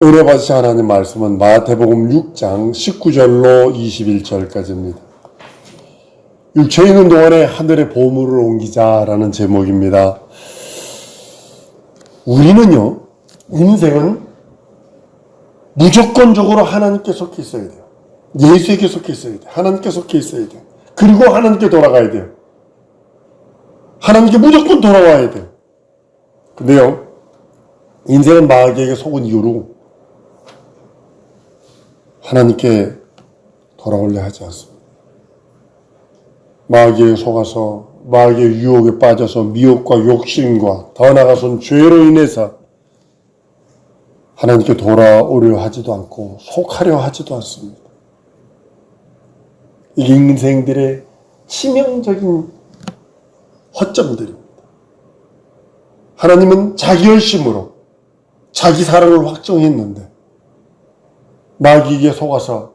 은혜 받으신 하나님 말씀은 마태복음 6장 19절로 21절까지입니다. 육체에 있는 동안에 하늘의 보물을 옮기자라는 제목입니다. 우리는요, 인생은 무조건적으로 하나님께 속해 있어야 돼요. 예수에게 속해 있어야 돼요. 하나님께 속해 있어야 돼요. 그리고 하나님께 돌아가야 돼요. 하나님께 무조건 돌아와야 돼요. 근데요, 인생은 마귀에게 속은 이유로 하나님께 돌아오려 하지 않습니다. 마귀에 속아서 마귀의 유혹에 빠져서 미혹과 욕심과 더 나아가서는 죄로 인해서 하나님께 돌아오려 하지도 않고 속하려 하지도 않습니다. 이게 인생들의 치명적인 허점들입니다. 하나님은 자기 열심으로 자기 사랑을 확정했는데 마귀에게 속아서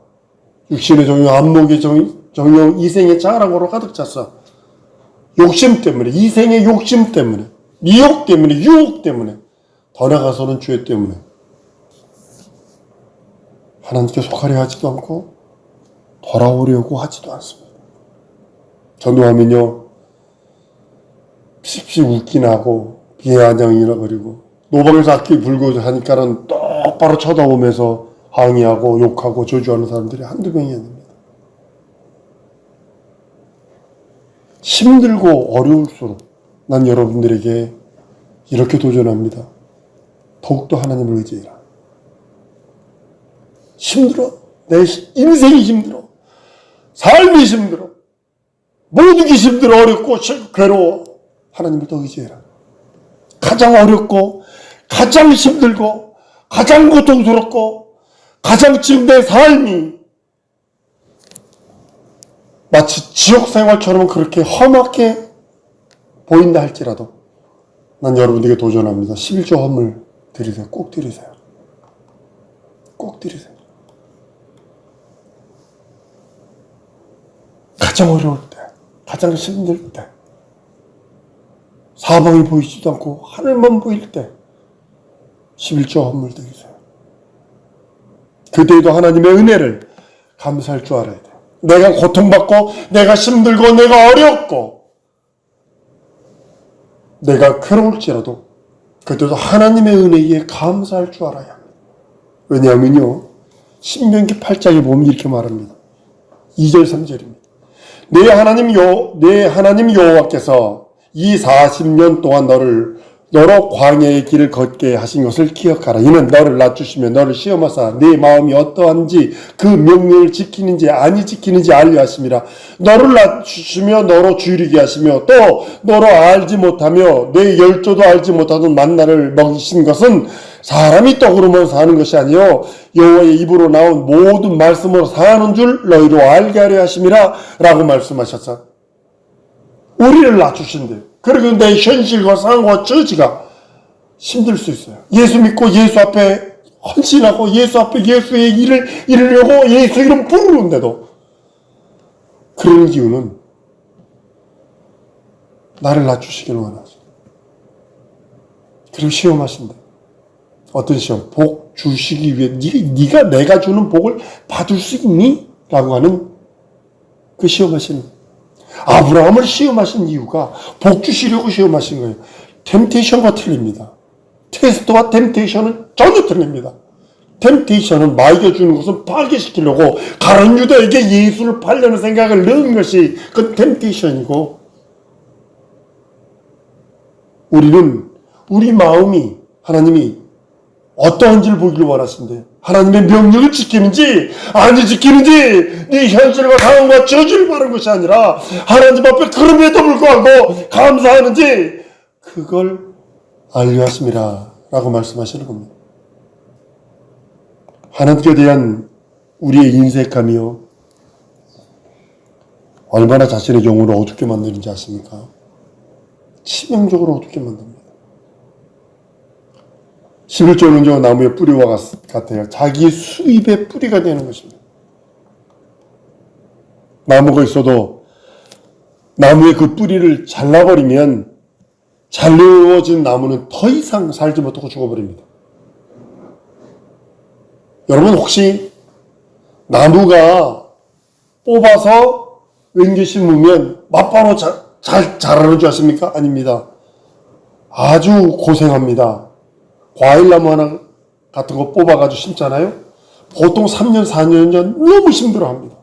육신의 정욕, 안목의 정욕, 이생의 자랑으로 가득 찼어. 욕심 때문에, 이생의 욕심 때문에, 미혹 때문에, 유혹 때문에, 더 나가서는 죄 때문에 하나님께 속하려 하지도 않고 돌아오려고 하지도 않습니다. 전도하면요, 픽픽 웃긴 하고 비아냥이나 그리고 노방에서 악기 불고 하니까는 똑바로 쳐다보면서 항의하고 욕하고 저주하는 사람들이 한두 명이 아닙니다. 힘들고 어려울수록 난 여러분들에게 이렇게 도전합니다. 더욱더 하나님을 의지해라. 힘들어. 내 인생이 힘들어. 삶이 힘들어. 모든 게 힘들어. 어렵고 괴로워. 하나님을 더 의지해라. 가장 어렵고, 가장 힘들고, 가장 고통스럽고, 가장 지금 내 삶이 마치 지옥 생활처럼 그렇게 험하게 보인다 할지라도 난 여러분에게 도전합니다. 11조 헌물 드리세요. 꼭 드리세요. 꼭 드리세요. 가장 어려울 때, 가장 힘들 때, 사방이 보이지도 않고 하늘만 보일 때 11조 헌물 드리세요. 그때에도 하나님의 은혜를 감사할 줄 알아야 돼요. 내가 고통받고, 내가 힘들고, 내가 어렵고, 내가 괴로울지라도, 그때도 하나님의 은혜에 감사할 줄 알아야 합니다. 왜냐하면요, 신명기 8장에 보면 이렇게 말합니다. 2절, 3절입니다. 내 하나님 여, 내 하나님 여호와께서 이 40년 동안 너를 너로 광야의 길을 걷게 하신 것을 기억하라. 이는 너를 낮추시며 너를 시험하사 네 마음이 어떠한지 그 명령을 지키는지 아니 지키는지 알려 하심이라. 너를 낮추시며 너로 주리게 하시며 또 너로 알지 못하며 내 열조도 알지 못하던 만나를 먹이신 것은 사람이 떡으로만 사는 것이 아니요 여호와의 입으로 나온 모든 말씀으로 사는 줄 너희로 알게 하려 하심이라 라고 말씀하셨어. 우리를 낮추신대요. 그리고 내 현실과 상황과 처지가 힘들 수 있어요. 예수 믿고 예수 앞에 헌신하고 예수 앞에 예수의 일을 이루려고 예수 이름 부르는데도 그런 이유는 나를 낮추시길 원하죠. 그리고 시험하신다. 어떤 시험? 복 주시기 위해 네, 가 내가 주는 복을 받을 수 있니? 라고 하는 그 시험하시는 아브라함을 시험하신 이유가 복 주시려고 시험하신 거예요. 템테이션과 틀립니다. 테스트와 템테이션은 전혀 틀립니다. 템테이션은 마귀가 주는 것은 파괴시키려고 가론 유다에게 예수를 팔려는 생각을 넣은 것이 그 템테이션이고 우리는 우리 마음이 하나님이 어떠한지를 보기를 원하신대요. 하나님의 명령을 지키는지 아니 지키는지 네 현실과 상황과 저주를 바른 것이 아니라 하나님 앞에 그럼에도 불구하고 감사하는지 그걸 알려하심이라 라고 말씀하시는 겁니다. 하나님께 대한 우리의 인색함이요 얼마나 자신의 영혼을 어둡게 만드는지 아십니까? 치명적으로 어둡게 만듭니다. 11조는요, 나무의 뿌리와 같아요. 자기 수입의 뿌리가 되는 것입니다. 나무가 있어도 나무의 그 뿌리를 잘라버리면 잘려진 나무는 더 이상 살지 못하고 죽어버립니다. 여러분 혹시 나무가 뽑아서 왠지 심으면 맞바로 자, 잘 자라는 줄 아십니까? 아닙니다. 아주 고생합니다. 과일나무 하나 같은 거 뽑아가지고 심잖아요. 보통 3년, 4년 전 너무 힘들어 합니다.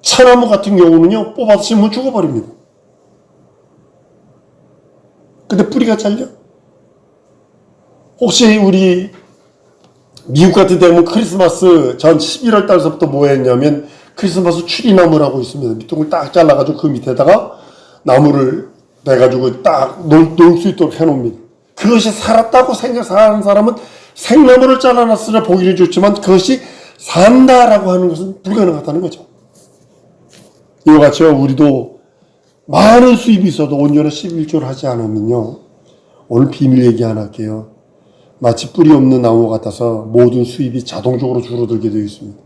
차나무 같은 경우는요, 뽑아서 심으면 죽어버립니다. 근데 뿌리가 잘려? 혹시 우리 미국 같은 데 보면 크리스마스 전 11월 달서부터 뭐 했냐면 크리스마스 추리나무라고 있습니다. 밑둥을 딱 잘라가지고 그 밑에다가 나무를 내가지고 딱놀수 있도록 해놓습니다. 그것이 살았다고 생각하는 사람은 생나무를 잘라놨으나 보기는 좋지만 그것이 산다라고 하는 것은 불가능하다는 거죠. 이와 같이 우리도 많은 수입이 있어도 온전한 11조를 하지 않으면요. 오늘 비밀 얘기 하나 할게요. 마치 뿌리 없는 나무 같아서 모든 수입이 자동적으로 줄어들게 되어 있습니다.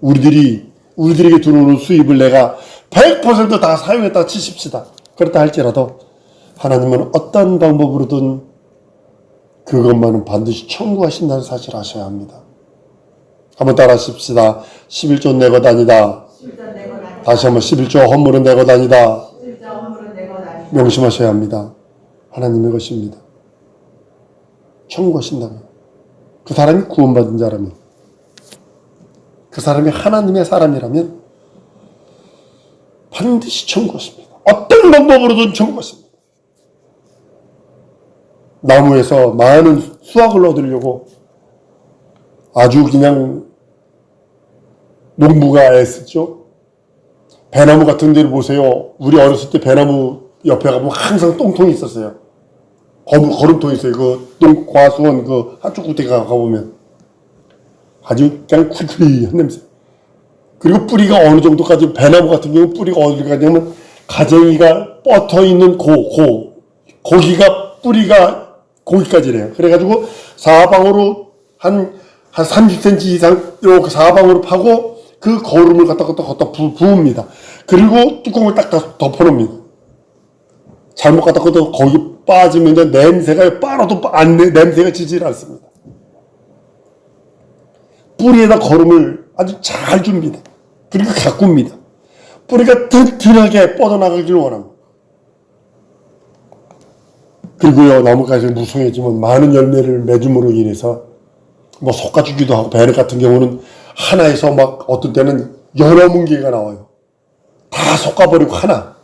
우리들이, 우리들에게 들어오는 수입을 내가 100%다 사용했다 치십시다. 그렇다 할지라도 하나님은 어떤 방법으로든 그것만은 반드시 청구하신다는 사실을 아셔야 합니다. 한번 따라 하십시다. 11조 내고 다니다. 다시 한번 11조 헌물은 내고 다니다. 명심하셔야 합니다. 하나님의 것입니다. 청구하신다면 그 사람이 구원받은 자라면 그 사람이 하나님의 사람이라면 반드시 청구하십니다. 어떤 방법으로든 청구하십니다. 나무에서 많은 수확을 얻으려고 아주 그냥 농부가 애쓰죠. 배나무 같은 데를 보세요. 우리 어렸을 때 배나무 옆에 가보면 항상 똥통이 있었어요. 거름, 거름통이 있어요. 그 똥, 과수원 그 한쪽 구대 가 가보면. 아주 그냥 쿨쿨한 냄새. 그리고 뿌리가 어느 정도까지, 배나무 같은 경우 뿌리가 어디 가냐면 가쟁이가 뻗어 있는 고, 고, 고기가 뿌리가 고기까지래요. 그래가지고 사방으로 한, 한 30cm 이상 이렇게 사방으로 파고 그 거름을 갖다 갖다 갖다 부, 부읍니다. 그리고 뚜껑을 딱다 덮어놓습니다. 잘못 갖다 갖다 거기 빠지면 이제 냄새가 빨아도 빠- 안 내- 냄새가 지질 않습니다. 뿌리에다 거름을 아주 잘 줍니다. 그리고 가꿉니다. 뿌리가 튼튼하게 뻗어나가길 원합니다. 그리고요, 나무까지 무성해지면 많은 열매를 맺음으로 인해서 뭐 솎아주기도 하고, 배를 같은 경우는 하나에서 막 어떤 때는 여러 문개가 나와요. 다 솎아버리고 하나.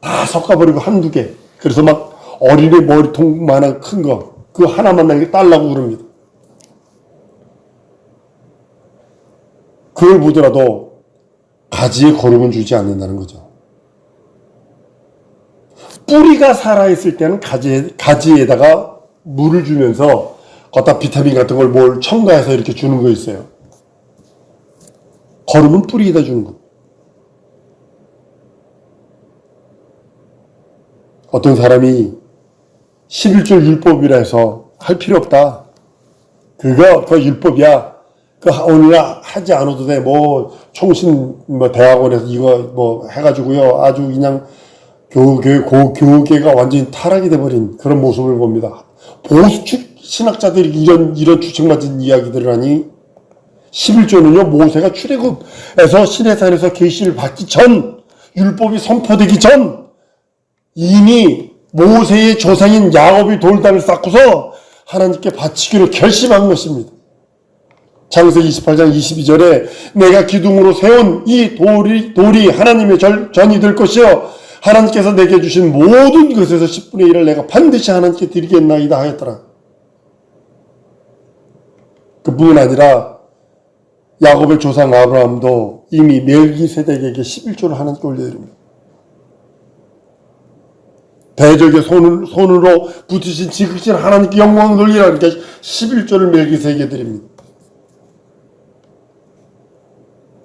다 섞어버리고 한두 개. 그래서 막 어린이 머리통만한 큰 거. 그 하나만 나게 딸라고 그럽니다. 그걸 보더라도 가지에 거름은 주지 않는다는 거죠. 뿌리가 살아있을 때는 가지에, 가지에다가 물을 주면서 걷다 비타민 같은 걸 뭘 첨가해서 이렇게 주는 거 있어요. 거름은 뿌리에다 주는 거. 어떤 사람이 11조 율법이라 해서 할 필요 없다. 그거, 그 율법이야. 그 오늘 하지 않아도 돼. 뭐, 총신, 뭐, 대학원에서 이거 뭐 해가지고요. 아주 그냥 교계, 고, 교계가 완전히 타락이 돼버린 그런 모습을 봅니다. 보수 축 신학자들이 이런, 이런 주책맞은 이야기들을 하니 11조는요, 모세가 출애굽에서 시내산에서 계시를 받기 전, 율법이 선포되기 전, 이미 모세의 조상인 야곱이 돌단을 쌓고서 하나님께 바치기로 결심한 것입니다. 창세기 28장 22절에 내가 기둥으로 세운 이 돌이, 돌이 하나님의 절, 전이 될 것이요 하나님께서 내게 주신 모든 것에서 10분의 1을 내가 반드시 하나님께 드리겠나이다 하였더라. 그뿐 아니라 야곱의 조상 아브라함도 이미 멜기세덱에게 11조를 하나님께 올려드립니다. 대적의 손을, 손으로 붙이신 지극신 하나님께 영광을 돌리라 그러니까 11조를 멜기세에게 드립니다.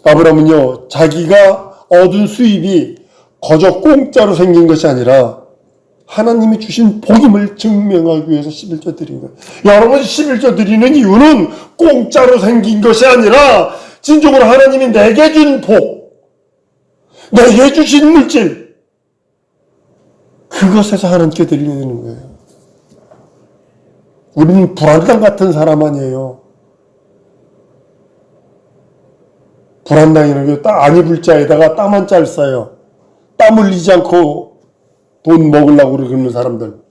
아브라함은요, 자기가 얻은 수입이 거저 공짜로 생긴 것이 아니라 하나님이 주신 복임을 증명하기 위해서 11조 드린 거예요. 여러분 11조 드리는 이유는 공짜로 생긴 것이 아니라 진정으로 하나님이 내게 준 복, 내게 주신 물질, 그것에서 하나님께 드리는 거예요. 우리는 불안당 같은 사람 아니에요. 불안당이라는 게땀안 입을 자에다가 땀 한짤 싸요. 땀 흘리지 않고 돈 먹으려고 그러는 사람들.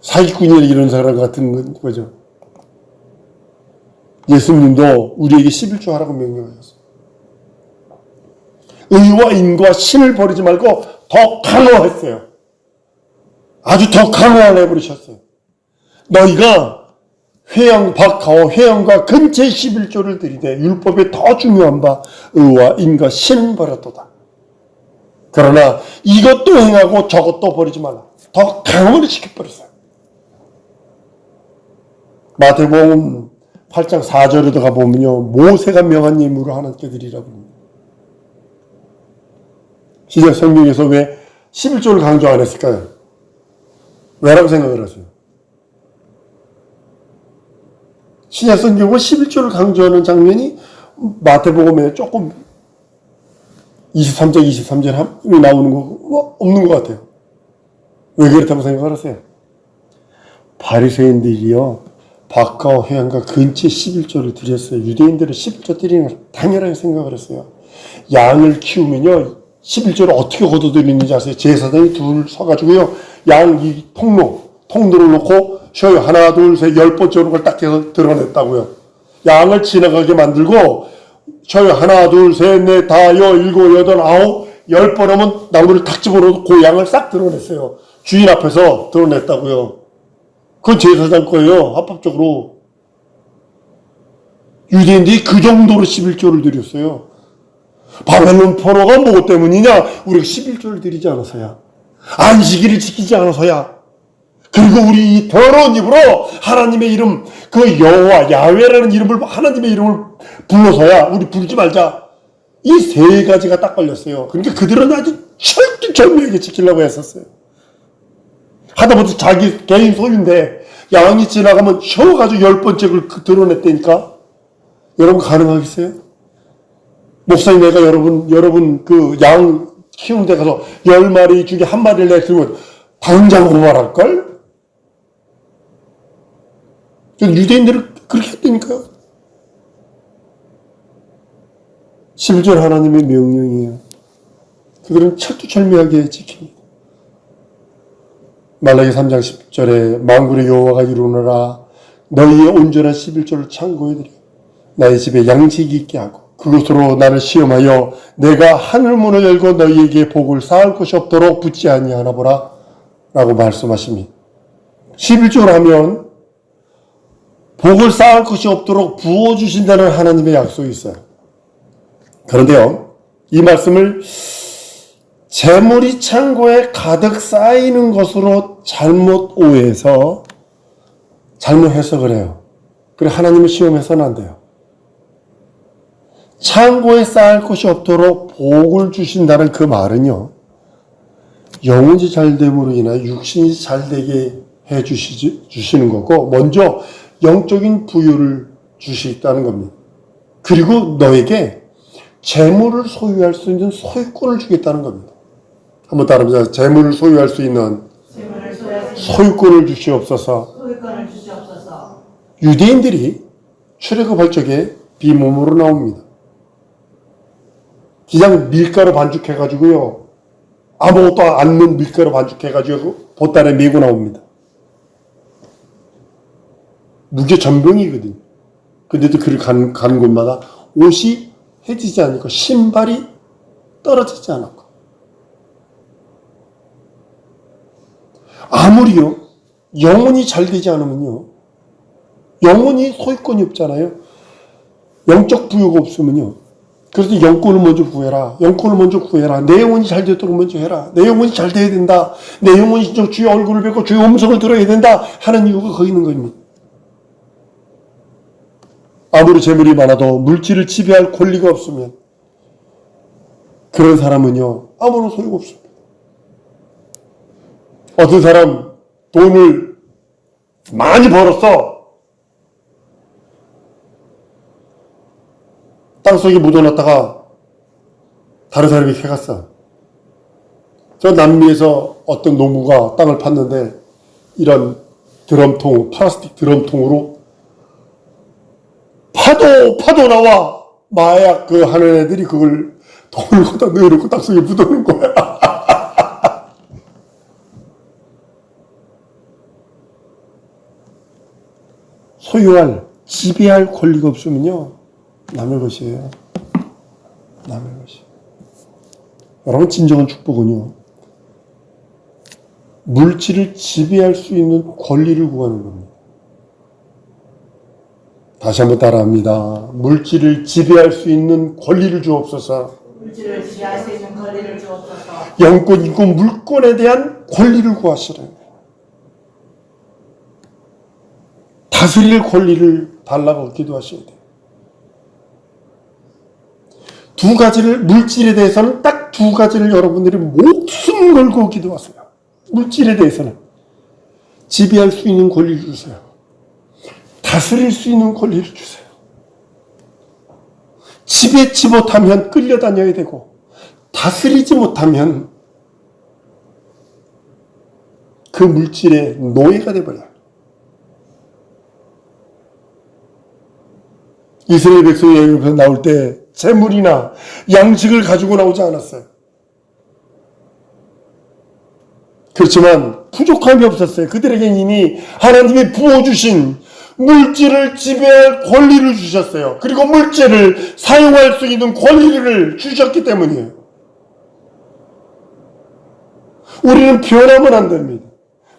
사기꾼이 이런 사람 같은 거죠. 예수님도 우리에게 11조 하라고 명령하셨어요. 의와 인과 신을 버리지 말고 더 강화했어요. 아주 더 강화를 해버리셨어요. 너희가 회영 박하오 회영과 근체 11조를 드리되 율법에 더 중요한 바 의와 인과 신은 버렸도다. 그러나 이것도 행하고 저것도 버리지 말라. 더 강화를 시켜버렸어요. 마태복음 8장 4절에 가 보면요. 모세가 명한 예물을 하나님께 드리라고 합니다. 시작 성경에서 왜 11조를 강조 안 했을까요? 왜라고 생각을 하세요? 신약 성경은 11조를 강조하는 장면이 마태복음에 조금 23장, 23절 나오는 거 뭐, 없는 것 같아요. 왜 그렇다고 생각하세요? 바리새인들이요 박가와 회양과 근처 11조를 드렸어요. 유대인들은 11조 드리는 걸 당연하게 생각을 했어요. 양을 키우면요 11조를 어떻게 거둬들이는지 아세요? 제사장이 둘 서가지고요 양 이 통로 통로를 놓고 쉬어요. 하나 둘셋 열 번째 오는 걸 딱 해서 드러냈다고요. 양을 지나가게 만들고 쉬어요. 하나 둘셋넷 다여 일곱 여덟 아홉 열 번 하면 나무를 탁 집어넣고 그 양을 싹 드러냈어요. 주인 앞에서 드러냈다고요. 그건 제사장 거예요. 합법적으로. 유대인들이 그 정도로 11조를 드렸어요. 바벨론 포로가 뭐 때문이냐? 우리가 11조를 드리지 않아서야. 안식일을 지키지 않아서야. 그리고 우리 이 더러운 입으로 하나님의 이름, 그 여호와, 야훼라는 이름을, 하나님의 이름을 불러서야 우리 부르지 말자. 이 세 가지가 딱 걸렸어요. 그러니까 그들은 아주 철두철미하게 지키려고 했었어요. 하다못해 자기 개인 소유인데 양이 지나가면 쉬어가지고 열 번째 걸그 드러냈다니까. 여러분 가능하겠어요? 목사님 내가 여러분 여러분 그 양 키우는 데 가서 열 마리 중에 한 마리를 내키면 당장 고발할 걸? 유대인들은 그렇게 했다니까요. 11절 하나님의 명령이에요. 그들은 철두철미하게 지킵니다. 말라기 3장 10절에 망굴의 여호와가 이루노라 너희의 온전한 11조를 창고에 드려 나의 집에 양식이 있게 하고 그것으로 나를 시험하여 내가 하늘 문을 열고 너희에게 복을 쌓을 곳이 없도록 붙지 아니하나 보라 라고 말씀하십니다. 11조를 하면 복을 쌓을 것이 없도록 부어주신다는 하나님의 약속이 있어요. 그런데요, 이 말씀을 재물이 창고에 가득 쌓이는 것으로 잘못 오해해서 잘못 해석을 해요. 그래 하나님을 시험해서는 안 돼요. 창고에 쌓을 것이 없도록 복을 주신다는 그 말은요. 영혼이 잘됨으로 인하여 육신이 잘되게 해 주시지, 주시는 거고 먼저 영적인 부유를 주시겠다는 겁니다. 그리고 너에게 재물을 소유할 수 있는 소유권을 주겠다는 겁니다. 한번 따라합니다. 재물을 소유할 수 있는 소유권을 주시옵소서. 소유권을 주시옵소서. 유대인들이 출애굽할 적에 비몸으로 나옵니다. 그냥 밀가루 반죽해가지고요. 아무것도 안 넣은 밀가루 반죽해가지고 보따리에 메고 나옵니다. 무게 전병이거든요. 근데도 그를 가는, 가는 곳마다 옷이 해지지 않고 신발이 떨어지지 않았고 아무리요 영혼이 잘 되지 않으면요 영혼이 소유권이 없잖아요. 영적 부여가 없으면요. 그래서 영권을 먼저 구해라. 영권을 먼저 구해라. 내 영혼이 잘 되도록 먼저 해라. 내 영혼이 잘 돼야 된다. 내 영혼이 진짜 주의 얼굴을 뵙고 주의 음성을 들어야 된다. 하는 이유가 거기 있는 겁니다. 아무리 재물이 많아도 물질을 지배할 권리가 없으면 그런 사람은요 아무런 소용 없습니다. 어떤 사람 돈을 많이 벌었어. 땅속에 묻어놨다가 다른 사람이 캐갔어. 저 남미에서 어떤 농부가 땅을 팠는데 이런 드럼통, 플라스틱 드럼통으로 파도, 파도 나와! 마약 그 하는 애들이 그걸 돈을 거다 넣어놓고 땅속에 묻어놓은 거야. 소유할, 지배할 권리가 없으면요, 남의 것이에요. 남의 것이. 여러분, 진정한 축복은요, 물질을 지배할 수 있는 권리를 구하는 겁니다. 다시 한번 따라합니다. 물질을 지배할 수 있는 권리를 주옵소서. 물질을 지배할 수 있는 권리를 주옵소서. 영권, 인권, 물권에 대한 권리를 구하시라는 거예요. 다스릴 권리를 달라고 기도하셔야 돼요. 두 가지를, 물질에 대해서는 딱 두 가지를 여러분들이 목숨 걸고 기도하세요. 물질에 대해서는. 지배할 수 있는 권리를 주세요. 다스릴 수 있는 권리를 주세요. 지배치 못하면 끌려다녀야 되고, 다스리지 못하면 그 물질의 노예가 돼버려요. 이스라엘 백성이 애굽에서 나올 때 재물이나 양식을 가지고 나오지 않았어요. 그렇지만 부족함이 없었어요. 그들에겐 이미 하나님이 부어주신 물질을 지배할 권리를 주셨어요. 그리고 물질을 사용할 수 있는 권리를 주셨기 때문이에요. 우리는 변하면 안 됩니다.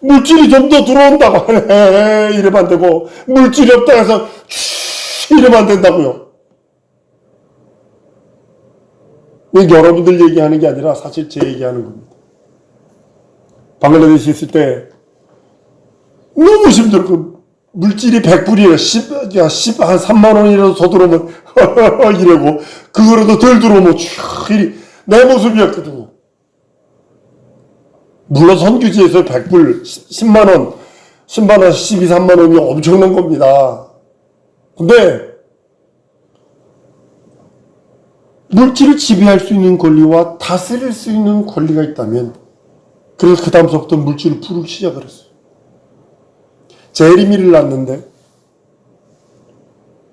물질이 좀 더 들어온다고 하네. 이러면 안 되고, 물질이 없다 해서, 쉿 이러면 안 된다고요. 여러분들 얘기하는 게 아니라 사실 제 얘기하는 겁니다. 방글라데시 있을 때, 너무 힘들어. 그 물질이 100불이에요. 10, 야, 10, 한 3만원이라도 더 들어오면, 이러고, 그거라도 덜 들어오면, 촤, 이리, 내 모습이었거든요. 물론 선교지에서 100불, 10만원, 10만원, 12, 3만원이 엄청난 겁니다. 근데, 물질을 지배할 수 있는 권리와 다스릴 수 있는 권리가 있다면, 그래서 그 다음서부터 물질을 부르기 시작을 했어요. 제리미를 낳는데,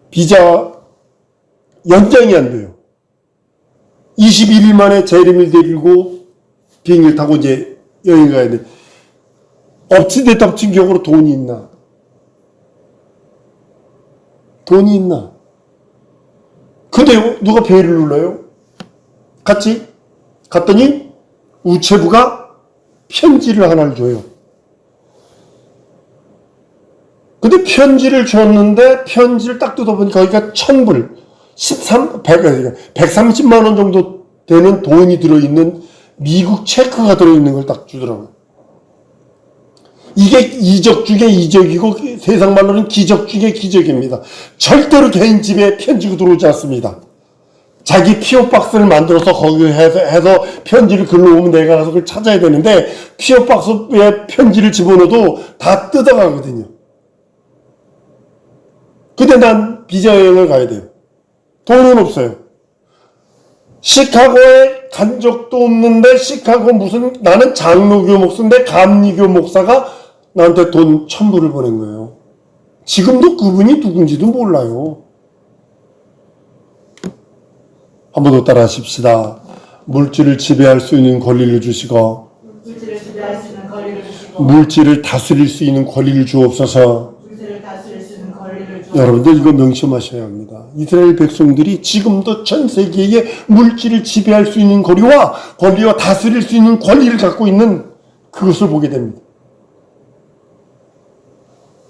비자 연장이 안 돼요. 21일 만에 제리미를 데리고 비행기를 타고 이제 여행 가야 돼. 엎친 데 덮친 격으로 돈이 있나? 돈이 있나? 근데 누가 배를 눌러요? 같이 갔더니 우체부가 편지를 하나를 줘요. 근데 편지를 줬는데 편지를 딱 뜯어보니까 거기가 천불, 13, 100, 130만 원 정도 되는 돈이 들어있는 미국 체크가 들어있는 걸 딱 주더라고요. 이게 이적 중에 이적이고 세상 말로는 기적 중에 기적입니다. 절대로 개인 집에 편지가 들어오지 않습니다. 자기 피오 박스를 만들어서 거기 해서, 해서 편지를 글로 오면 내가 가서 그걸 찾아야 되는데 피오 박스에 편지를 집어넣어도 다 뜯어가거든요. 근데 난 비자 여행을 가야 돼요. 돈은 없어요. 시카고에 간 적도 없는데 시카고 무슨 나는 장로교 목사인데 감리교 목사가 나한테 돈 천불을 보낸 거예요. 지금도 그분이 누군지도 몰라요. 한 번 더 따라 하십시다. 물질을 지배할 수 있는 권리를 주시고 물질을 지배할 수 있는 권리를 주시고 물질을 다스릴 수 있는 권리를 주옵소서. 여러분들 이거 명심하셔야 합니다. 이스라엘 백성들이 지금도 전 세계에 물질을 지배할 수 있는 권리와 권리와 다스릴 수 있는 권리를 갖고 있는 그것을 보게 됩니다.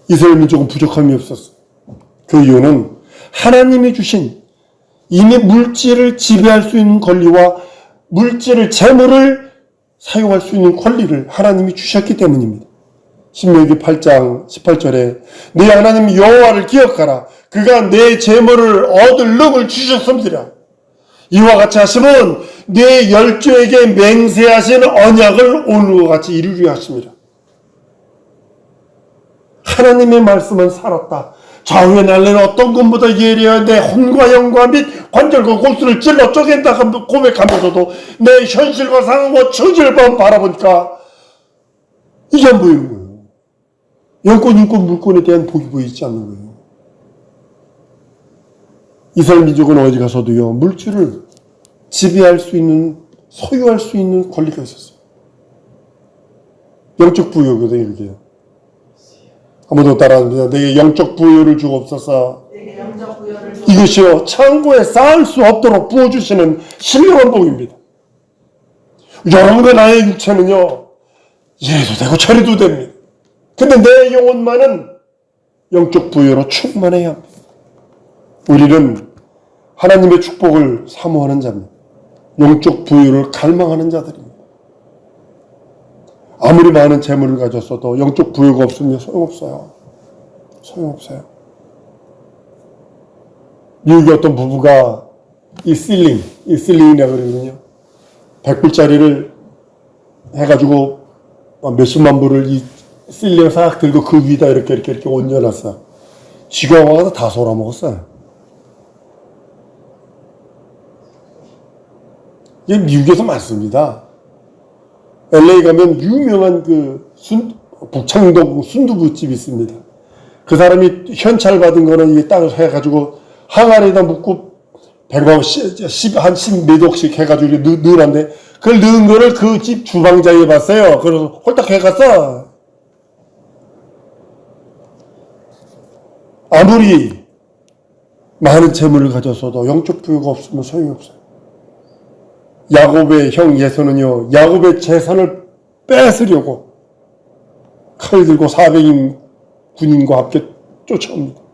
이스라엘 민족은 부족함이 없었어. 그 이유는 하나님이 주신 이미 물질을 지배할 수 있는 권리와 물질을 재물을 사용할 수 있는 권리를 하나님이 주셨기 때문입니다. 신명기 8장 18절에 내 하나님 여호와를 기억하라 그가 내 재물을 얻을 능을 주셨음이라 이와 같이 하시면 내 열조에게 맹세하신 언약을 오늘과 같이 이루려 하십니다. 하나님의 말씀은 살았다. 좌우의 날래는 어떤 것보다 예리한데 혼과 영과 및 관절과 골수를 찔러 쪼갠다 고백하면서도 내 현실과 상황과 처지를 바라보니까 이게 거예요. 영권, 인권, 물권에 대한 복이 보이지 않는 거예요. 이스라엘 민족은 어디 가서도요, 물질을 지배할 수 있는, 소유할 수 있는 권리가 있었어요. 영적 부여거든요, 이게. 아무도 따라합니다. 내게 영적 부여를 주옵소서. 이것이요, 창고에 쌓을 수 없도록 부어주시는 신령한 복입니다. 여러분과 나의 육체는요, 이래도 되고 저래도 됩니다. 근데 내 영혼만은 영적 부여로 충만해야 합니다. 우리는 하나님의 축복을 사모하는 자입니다. 영적 부여를 갈망하는 자들입니다. 아무리 많은 재물을 가졌어도 영적 부여가 없으면 소용없어요. 소용없어요. 미국의 어떤 부부가 이 실링, 이 실링이라고 그러거든요. 100불짜리를 해가지고 몇십만 불을 이 실링을 싹 들고 그 위에다 이렇게 이렇게 이렇게 얹어놨어. 지가 와서 다 쏟아먹었어. 이게 미국에서 많습니다. LA 가면 유명한 그 순, 북창동 순두부집이 있습니다. 그 사람이 현찰 받은 거는 이게 딱 해가지고 항아리에다 묻고 백만 십한 십몇 억씩 해가지고 넣, 넣으란데 그걸 넣은 거를 그 집 주방장이 봤어요. 그래서 홀딱 해갔어. 아무리 많은 재물을 가졌어도 영적 부유가 없으면 소용이 없어요. 야곱의 형 예서는요, 야곱의 재산을 뺏으려고 칼 들고 400인 군인과 함께 쫓아옵니다.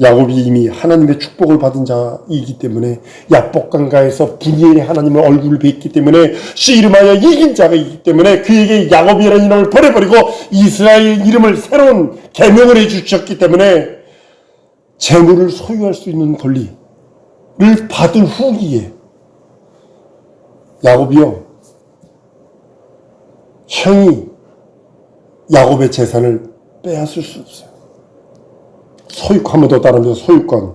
야곱이 이미 하나님의 축복을 받은 자이기 때문에 야복강가에서 분이엘의 하나님의 얼굴을 뵙기 때문에 씨름하여 이긴 자가이기 때문에 그에게 야곱이라는 이름을 버려버리고 이스라엘 이름을 새로운 개명을 해주셨기 때문에 재물을 소유할 수 있는 권리를 받은 후기에 야곱이요 형이 야곱의 재산을 빼앗을 수 없어요. 소유권 한 번 더 따르면서 소유권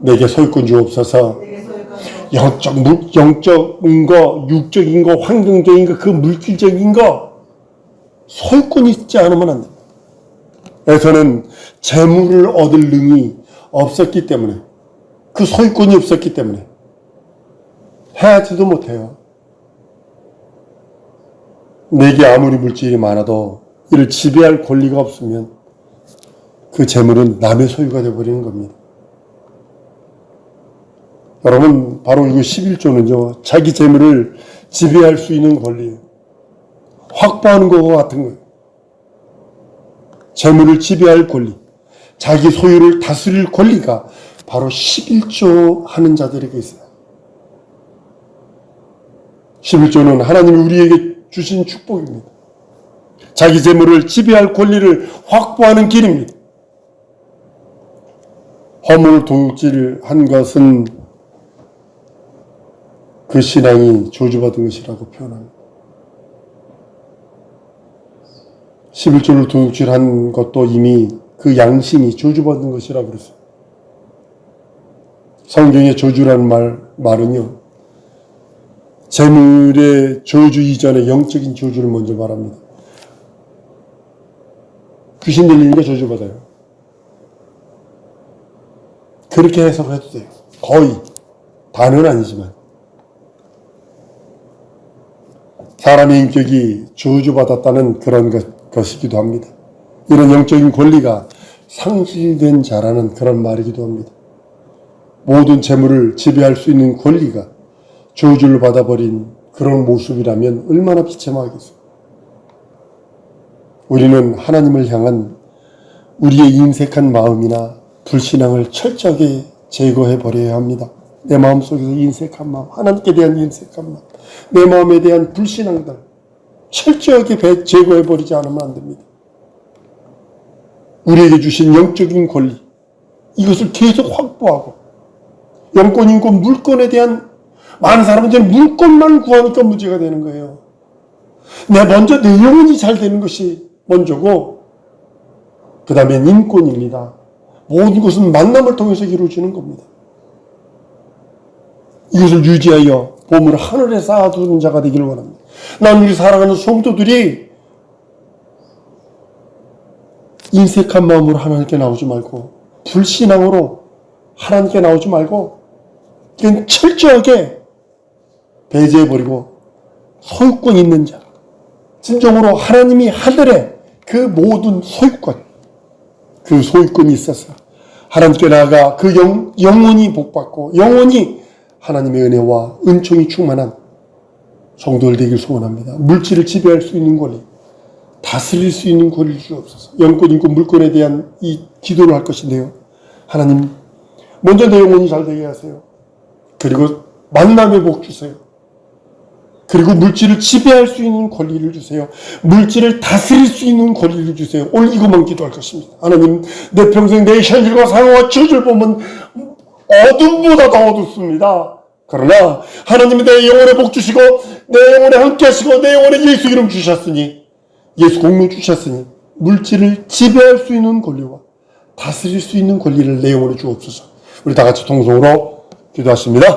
내게 소유권 주옵소서 내게 소유권 줘 영적 물 영적인 거 육적인 거 환경적인 거 그 물질적인 거 소유권이 있지 않으면 안 됩니다. 에서는 재물을 얻을 능이 없었기 때문에 그 소유권이 없었기 때문에 해야지도 못해요. 내게 아무리 물질이 많아도 이를 지배할 권리가 없으면 그 재물은 남의 소유가 되어버리는 겁니다. 여러분, 바로 이거 11조는요, 자기 재물을 지배할 수 있는 권리예요. 확보하는 것과 같은 거예요. 재물을 지배할 권리, 자기 소유를 다스릴 권리가 바로 11조 하는 자들에게 있어요. 11조는 하나님이 우리에게 주신 축복입니다. 자기 재물을 지배할 권리를 확보하는 길입니다. 허물 도둑질한 것은 그 신앙이 저주받은 것이라고 표현합니다. 11조를 도둑질한 것도 이미 그 양심이 저주받은 것이라고 그랬어요. 성경의 저주라는 말, 말은요, 재물의 저주 이전에 영적인 저주를 먼저 말합니다. 귀신 들리니까 저주받아요. 그렇게 해석해도 돼요. 거의. 다는 아니지만. 사람의 인격이 저주받았다는 그런 것, 것이기도 합니다. 이런 영적인 권리가 상실된 자라는 그런 말이기도 합니다. 모든 재물을 지배할 수 있는 권리가 저주를 받아버린 그런 모습이라면 얼마나 비참하겠어요. 우리는 하나님을 향한 우리의 인색한 마음이나 불신앙을 철저하게 제거해 버려야 합니다. 내 마음 속에서 인색한 마음, 하나님께 대한 인색한 마음, 내 마음에 대한 불신앙들 철저하게 제거해 버리지 않으면 안 됩니다. 우리에게 주신 영적인 권리, 이것을 계속 확보하고, 영권, 인권, 물권에 대한 많은 사람들은 물권만 구하니까 문제가 되는 거예요. 내 먼저 내 영혼이 잘 되는 것이 먼저고, 그 다음엔 인권입니다. 모든 것은 만남을 통해서 이루어지는 겁니다. 이것을 유지하여 보물 하늘에 쌓아두는 자가 되기를 원합니다. 난 우리 사랑하는 성도들이 인색한 마음으로 하나님께 나오지 말고 불신앙으로 하나님께 나오지 말고 그냥 철저하게 배제해버리고 소유권 있는 자 진정으로 하나님이 하늘에 그 모든 소유권 그 소유권이 있어서 하나님께 나아가 그 영, 영원히 복받고 영원히 하나님의 은혜와 은총이 충만한 성도들 되길 소원합니다. 물질을 지배할 수 있는 권리, 다스릴 수 있는 권리를 주옵소서. 영권, 인권, 물권에 대한 이 기도를 할 것인데요. 하나님, 먼저 내 영혼이 잘 되게 하세요. 그리고 만남의 복 주세요. 그리고 물질을 지배할 수 있는 권리를 주세요. 물질을 다스릴 수 있는 권리를 주세요. 오늘 이것만 기도할 것입니다. 하나님, 내 평생 내 현실과 상황과 처지를 보면 어둠보다 더 어둡습니다. 그러나 하나님이 내 영혼에 복 주시고 내 영혼에 함께 하시고 내 영혼에 예수 이름 주셨으니 예수 공로 주셨으니 물질을 지배할 수 있는 권리와 다스릴 수 있는 권리를 내 영혼에 주옵소서. 우리 다 같이 통성으로 기도하십니다.